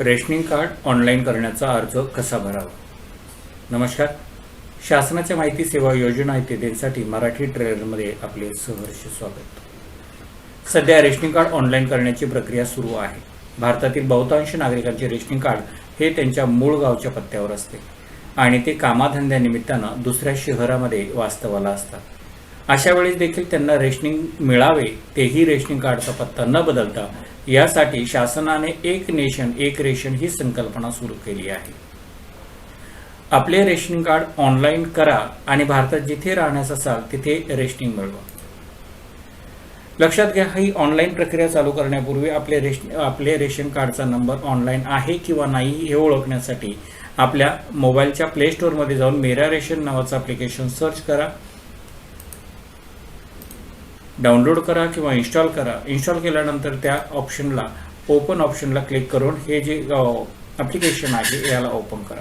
Rationing card online करण्याचा अर्ज कसा भरावा? नमस्कार. शासनाच्या माहिती सेवा योजना इत्यादींसाठी मराठी ट्रेलरमध्ये आपले सहर्ष स्वागत. सध्या रेशनिंग कार्ड ऑनलाईन करण्याची प्रक्रिया सुरू आहे. भारतातील बहुतांश नागरिकांचे रेशनिंग कार्ड हे त्यांच्या मूळ गावच्या पत्त्यावर असते आणि ते कामाधंद्यानिमित्तानं दुसऱ्या शहरामध्ये वास्तवाला असतात. अशा वेळेस देखील त्यांना रेशनिंग मिळावे तेही रेशनिंग कार्डचा पत्ता न बदलता यासाठी शासनाने एक नेशन एक रेशन ही संकल्पना सुरू केली आहे. आपले रेशनिंग कार्ड ऑनलाईन करा आणि भारतात जिथे राहण्यास असाल तिथे रेशनिंग मिळवा. लक्षात घ्या ही ऑनलाईन प्रक्रिया चालू करण्यापूर्वी आपले रेश आपले रेशन कार्डचा नंबर ऑनलाईन आहे किंवा नाही हे ओळखण्यासाठी आपल्या मोबाईलच्या प्ले स्टोअरमध्ये जाऊन मेरा रेशन नावाचं ॲप्लिकेशन सर्च करा. डाउनलोड करा किंवा इन्स्टॉल करा. इन्स्टॉल केल्यानंतर त्या ऑप्शनला ओपन ऑप्शनला क्लिक करून हे जे ॲप्लिकेशन आहे याला ओपन करा.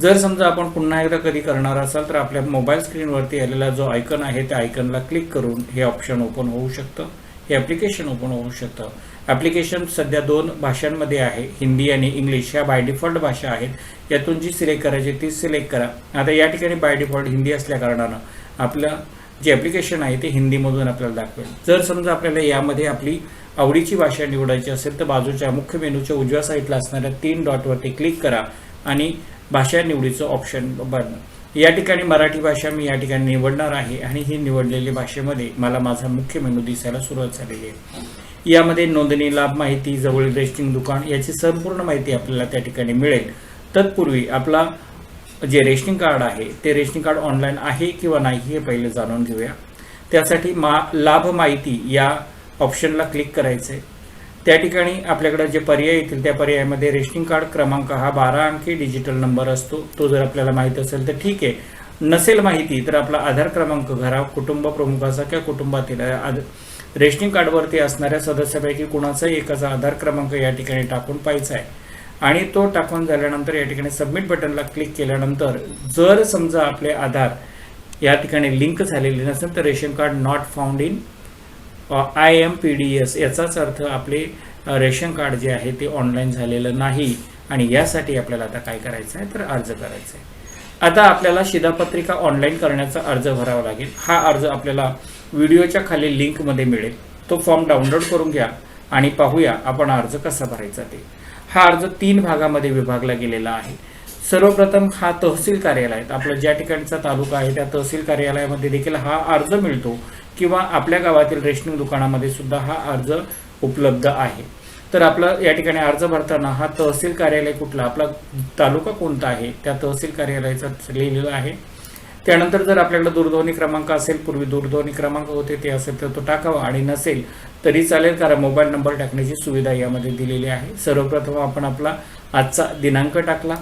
जर समजा आपण पुन्हा एकदा कधी करणार असाल तर आपल्या मोबाईल स्क्रीनवरती आलेला जो आयकन आहे त्या आयकनला क्लिक करून हे ऑप्शन ओपन होऊ शकतं. हे ॲप्लिकेशन ओपन होऊ शकतं. ॲप्लिकेशन सध्या दोन भाषांमध्ये आहे हिंदी आणि इंग्लिश. ह्या बाय डिफॉल्ट भाषा आहेत. यातून जी सिलेक्ट करायची ती सिलेक्ट करा. आता या ठिकाणी बाय डिफॉल्ट हिंदी असल्या कारणानं आपलं जे ॲप्लिकेशन आहे ते हिंदीमधून आपल्याला दाखवेल. जर समजा आपल्याला यामध्ये आपली आवडीची भाषा निवडायची असेल तर बाजूच्या मुख्य मेनूच्या उजव्या साईडला असणाऱ्या तीन डॉटवरती क्लिक करा आणि भाषा निवडीचं ऑप्शन बघणं या ठिकाणी मराठी भाषा मी या ठिकाणी निवडणार आहे आणि ही निवडलेल्या भाषेमध्ये मला माझा मुख्य मेनू दिसायला सुरुवात झालेली आहे. यामध्ये नोंदणी लाभ माहिती जवळील रेस्टिंग दुकान याची संपूर्ण माहिती आपल्याला त्या ठिकाणी मिळेल. तत्पूर्वी आपला जे रेशनिंग कार्ड आहे ते रेशनिंग कार्ड ऑनलाईन आहे किंवा नाही हे पहिले जाणून घेऊया. त्यासाठी मा लाभ माहिती या ऑप्शनला क्लिक करायचं आहे त्या ठिकाणी आपल्याकडे जे पर्याय येतील त्या पर्यायामध्ये रेशनिंग कार्ड क्रमांक हा बारा अंकी डिजिटल नंबर असतो. तो जर आपल्याला माहीत असेल तर ठीक आहे. नसेल माहिती तर आपला आधार क्रमांक घरा कुटुंब प्रमुखाचा किंवा कुटुंबातील रेशनिंग कार्डवरती असणाऱ्या सदस्यापैकी कुणाचाही एकाचा आधार क्रमांक या ठिकाणी टाकून पाहायचा आहे. आणि तो टाकून झाल्यानंतर या ठिकाणी सबमिट बटनला क्लिक केल्यानंतर जर समजा आपले आधार या ठिकाणी लिंक झालेले नसेल तर ration card not found in I M P D S याचाच अर्थ आपले रेशन कार्ड जे आहे ते ऑनलाईन झालेलं नाही आणि यासाठी आपल्याला आता काय करायचं आहे? तर अर्ज करायचा आहे. आता आपल्याला शिधापत्रिका ऑनलाईन करण्याचा अर्ज भरावा लागेल. हा अर्ज आपल्याला व्हिडिओच्या खाली लिंकमध्ये मिळेल. तो फॉर्म डाउनलोड करून घ्या आणि पाहूया आपण अर्ज कसा भरायचा ते. हा अर्ज तीन भागामध्ये विभागला गेलेला आहे सर्वप्रथम हा तहसील कार्यालय आहे. आपला ज्या ठिकाणचा तालुका आहे त्या तहसील कार्यालयामध्ये देखील हा अर्ज मिळतो किंवा आपल्या गावातील रेशनिंग दुकानामध्ये सुद्धा हा अर्ज उपलब्ध आहे तर आपला या ठिकाणी अर्ज भरताना हा तहसील कार्यालय कुठला आपला तालुका कोणता आहे त्या तहसील कार्यालयाचा लिहिलेलं आहे त्यानंतर जर आपल्याकडे दूरध्वनी क्रमांक असेल पूर्वी दूरध्वनी क्रमांक होते ते असेल तर तो टाकावा. आणि नसेल तरी चालेल कारण मोबाईल नंबर टाकण्याची सुविधा यामध्ये दिलेली आहे. सर्वप्रथम आपण आपला आजचा दिनांक टाकला.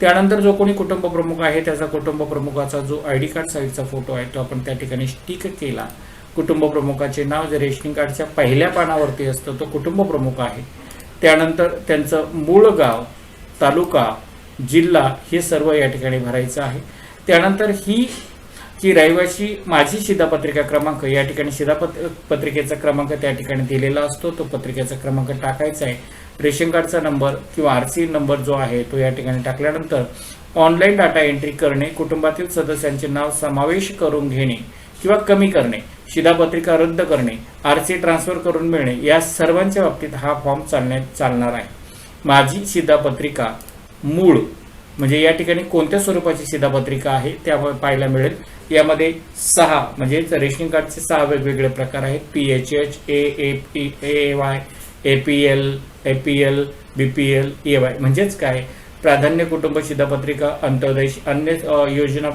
त्यानंतर जो कोणी कुटुंब प्रमुख आहे त्याचा कुटुंब प्रमुखाचा जो आय डी कार्ड साईडचा फोटो आहे तो आपण त्या ठिकाणी स्टिक केला. कुटुंब प्रमुखाचे नाव जे रेशनिंग कार्डच्या पहिल्या पानावरती असतं तो कुटुंब प्रमुख आहे. त्यानंतर त्यांचं मूळ गाव तालुका जिल्हा हे सर्व या ठिकाणी भरायचं आहे. त्यानंतर ही जी रहिवाशी माझी शिधापत्रिका क्रमांक या ठिकाणी शिधापत पत्रिकेचा क्रमांक त्या ठिकाणी दिलेला असतो. तो पत्रिकेचा क्रमांक टाकायचा आहे. रेशन कार्डचा नंबर किंवा आर सी नंबर जो आहे तो या ठिकाणी टाकल्यानंतर ऑनलाईन डाटा एंट्री करणे कुटुंबातील सदस्यांचे नाव समावेश करून घेणे किंवा कमी करणे शिधापत्रिका रद्द करणे आर सी ट्रान्सफर करून मिळणे या सर्वांच्या बाबतीत हा फॉर्म चालण्यात चालणार आहे. माझी शिधापत्रिका मूळ म्हणजे या ठिकाणी कोणत्या स्वरूपाची शिधापत्रिका आहे त्या पाहायला मिळेल. यामध्ये सहा म्हणजेच रेशनिंग कार्डचे सहा वेगवेगळे प्रकार आहेत. P H H A A P A Y A P L A P L B P L A Y म्हणजेच काय? प्राधान्य कुटुंब शिधापत्रिका अंत्योदय अन्य योजना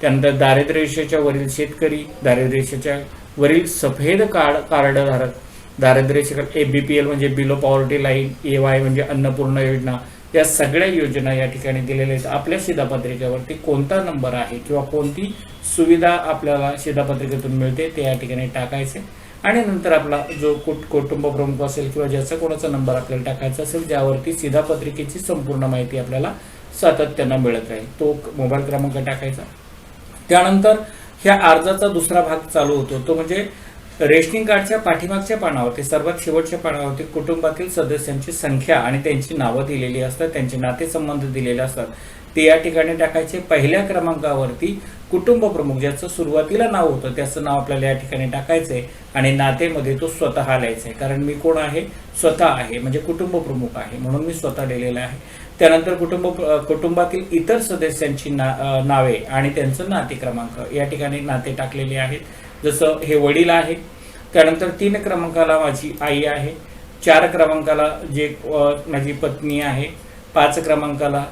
त्यानंतर दारिद्र्य रेषेच्या वरील शेतकरी दारिद्र्य रेषेच्या वरील सफेद कार्ड कार्डधारक. दारिद्र्य रेषेखाल ए बी पी एल म्हणजे below poverty line A Y म्हणजे अन्नपूर्णा योजना. या सगळ्या योजना या ठिकाणी दिलेल्या आहेत. आपल्या शिधापत्रिकेवरती कोणता नंबर आहे किंवा कोणती सुविधा आपल्याला शिधापत्रिकेतून मिळते ते या ठिकाणी टाकायचे. आणि नंतर आपला जो कुट कुटुंब प्रमुख असेल किंवा ज्याचा कोणाचा नंबर आपल्याला टाकायचा असेल ज्यावरती शिधापत्रिकेची संपूर्ण माहिती आपल्याला सातत्यानं मिळत राहील तो मोबाईल क्रमांक टाकायचा. त्यानंतर ह्या अर्जाचा दुसरा भाग चालू होतो. तो म्हणजे रेशनिंग कार्डच्या पाठीमागच्या पानावरती सर्वात शेवटच्या पानावरती कुटुंबातील सदस्यांची संख्या आणि त्यांची नावं दिलेली असतात त्यांचे नातेसंबंध दिलेले असतात. ते या ठिकाणी टाकायचे. पहिल्या क्रमांकावरती कुटुंब प्रमुख ज्याचं सुरुवातीला नाव होतं त्याचं नाव आपल्याला या ठिकाणी टाकायचंय आणि नातेमध्ये तो स्वतः लिहायचा आहे कारण मी कोण आहे? स्वतः आहे म्हणजे कुटुंब प्रमुख आहे. म्हणून मी स्वतः लिहिलेलं आहे. त्यानंतर कुटुंब कुटुंबातील इतर सदस्यांची ना नावे आणि त्यांचं नाते क्रमांक. या ठिकाणी नाते टाकलेले आहेत. जसं हे वडील आहे त्यानंतर तीन क्रमांकाला माझी आई आहे चार क्रमांकाला जे माझी पत्नी आहे पाच क्रमांकाला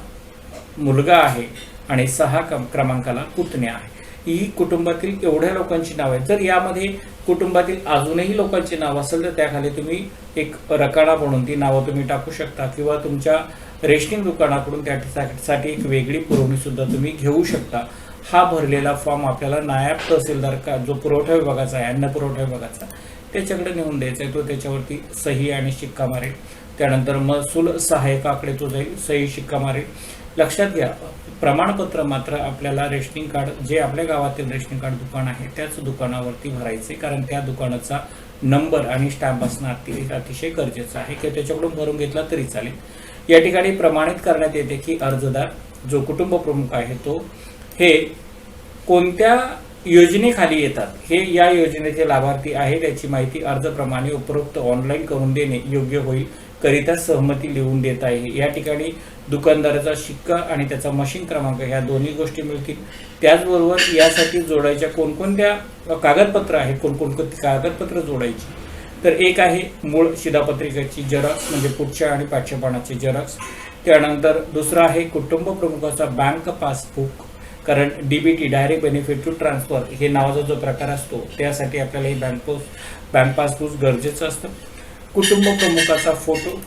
मुलगा आहे आणि सहा क्रम- क्रमांकाला पुतण्या आहे. ही कुटुंबातील एवढ्या लोकांची नाव आहेत. जर यामध्ये कुटुंबातील अजूनही लोकांची नावं असेल तर त्याखाली तुम्ही एक रकाडा बनवून ती नावं तुम्ही टाकू शकता किंवा तुमच्या रेशनिंग दुकानाकडून त्यासाठी एक वेगळी पुरवणी सुद्धा तुम्ही घेऊ शकता. हा भरलेला फॉर्म आपल्याला नायब तहसीलदार का जो पुरवठा विभागाचा आहे अन्न पुरवठा विभागाचा त्याच्याकडे नेऊन द्यायचा आहे. तो त्याच्यावरती सही आणि शिक्का मारेल. त्यानंतर महसूल सहाय्यकाकडे तो जाईल सही शिक्का मारेल. लक्षात घ्या प्रमाणपत्र मात्र आपल्याला रेशनिंग कार्ड जे आपल्या गावातील रेशनिंग कार्ड दुकान आहे त्याच दुकानावरती भरायचे कारण त्या दुकानाचा नंबर आणि स्टॅम्प असणं अतिशय गरजेचं आहे. किंवा त्याच्याकडून भरून घेतला तरी चालेल. या ठिकाणी प्रमाणित करण्यात येते की अर्जदार जो कुटुंब प्रमुख आहे तो हे कोणत्या योजनेखाली येतात? हे या योजनेचे लाभार्थी आहे त्याची माहिती अर्जप्रमाणे उपरोक्त ऑनलाईन करून देणे योग्य होईल करिता सहमती लिहून देत आहे. या ठिकाणी दुकानदाराचा शिक्का आणि त्याचा मशीन क्रमांक ह्या दोन्ही गोष्टी मिळतील. त्याचबरोबर यासाठी जोडायच्या कोणकोणत्या कागदपत्र आहेत कोणकोणती कागदपत्र जोडायची? तर एक आहे मूळ शिधापत्रिकेची झेरॉक्स म्हणजे पुढच्या आणि पाठच्या पानाची झेरॉक्स त्यानंतर दुसरा आहे कुटुंब प्रमुखाचा बँक पासबुक कारण DBT direct benefit to transfer हे नावाचा जो प्रकार असतो त्यासाठी आपल्याला हे बँक बँक पासबुक गरजेचं असतं. कुटुंब प्रमुखाचा फोटो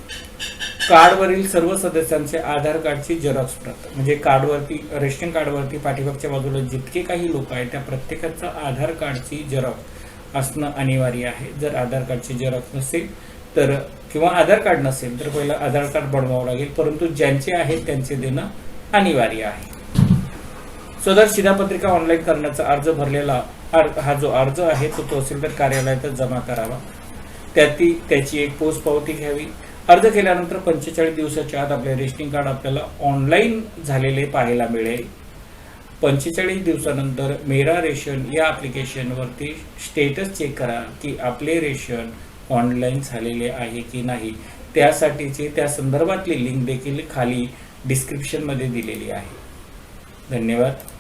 कार्डवरील सर्व सदस्यांचे आधार कार्डची झेरॉक्स प्रत म्हणजे कार्डवरती रेशन कार्डवरती पाठीमागच्या बाजूला जितके काही लोक आहेत त्या प्रत्येकाचा आधार कार्डची झेरॉक्स असणं अनिवार्य आहे. जर आधार कार्डची झेरॉक्स नसेल तर किंवा आधार कार्ड नसेल तर पहिलं आधार कार्ड बनवावं लागेल परंतु ज्यांचे आहेत त्यांचे देणं अनिवार्य आहे. सदर शिधापत्रिका ऑनलाईन करण्याचा अर्ज भरलेला हा जो अर्ज आहे तो तहसीलदार कार्यालयातच जमा करावा. त्याती त्याची एक पोस्ट पावती घ्यावी. अर्ज केल्यानंतर पंचेचाळीस दिवसाच्या आत आपले रेशनिंग कार्ड आपल्याला ऑनलाईन झालेले पाहायला मिळेल. पंचेचाळीस दिवसानंतर मेरा रेशन या ॲप्लिकेशनवरती स्टेटस चेक करा की आपले रेशन ऑनलाईन झालेले आहे की नाही. त्यासाठीची त्या संदर्भातली लिंक देखील खाली डिस्क्रिप्शनमध्ये दिलेली आहे. धन्यवाद.